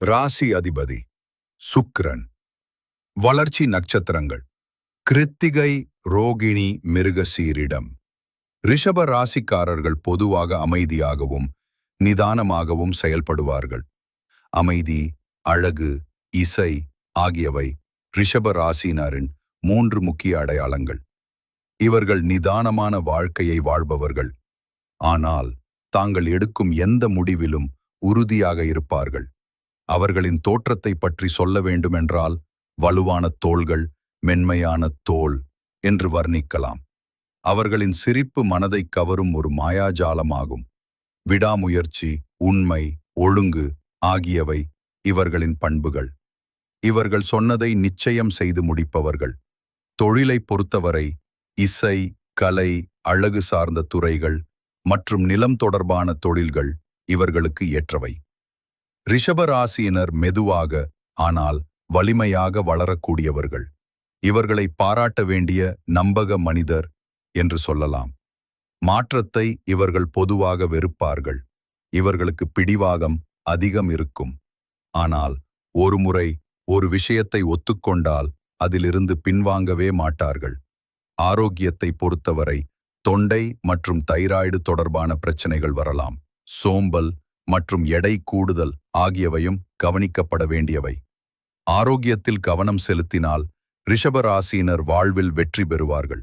ராசி அதிபதி சுக்கிரன். வளர்ச்சி நட்சத்திரங்கள். கிருத்திகை ரோகிணி மிருகசீரிடம். ரிஷப ராசிக்காரர்கள் பொதுவாக அமைதியாகவும் நிதானமாகவும் செயல்படுவார்கள். அமைதி அழகு இசை ஆகியவை ரிஷப ராசியினரின் மூன்று முக்கிய அடையாளங்கள். இவர்கள் நிதானமான வாழ்க்கையை வாழ்பவர்கள். ஆனால் தாங்கள் எடுக்கும் எந்த முடிவிலும் உறுதியாக இருப்பார்கள். அவர்களின் தோற்றத்தை பற்றி சொல்ல வேண்டுமென்றால் வலுவான தோள்கள் மென்மையான தோல் என்று வர்ணிக்கலாம். அவர்களின் சிரிப்பு மனதை கவரும் ஒரு மாயாஜாலமாகும். விடாமுயற்சி உண்மை ஒழுங்கு ஆகியவை இவர்களின் பண்புகள். இவர்கள் சொன்னதை நிச்சயம் செய்து முடிப்பவர்கள். தொழிலை பொறுத்தவரை இசை கலை அழகு சார்ந்த துறைகள் மற்றும் நிலம் தொடர்பான தொழில்கள் இவர்களுக்கு ஏற்றவை. ரிஷபராசியினர் மெதுவாக ஆனால் வலிமையாக வளரக்கூடியவர்கள். இவர்களை பாராட்ட வேண்டிய நம்பக மனிதர் என்று சொல்லலாம். மாற்றத்தை இவர்கள் பொதுவாக வெறுப்பார்கள். இவர்களுக்கு பிடிவாதம் அதிகம் இருக்கும். ஆனால் ஒருமுறை ஒரு விஷயத்தை ஒத்துக்கொண்டால் அதிலிருந்து பின்வாங்கவே மாட்டார்கள். ஆரோக்கியத்தை பொறுத்தவரை தொண்டை மற்றும் தைராய்டு தொடர்பான பிரச்சனைகள் வரலாம். சோம்பல் மற்றும் எடை கூடுதல் ஆகியவையும் கவனிக்கப்பட வேண்டியவை. ஆரோக்கியத்தில் கவனம் செலுத்தினால் ரிஷபராசியினர் வாழ்வில் வெற்றி பெறுவார்கள்.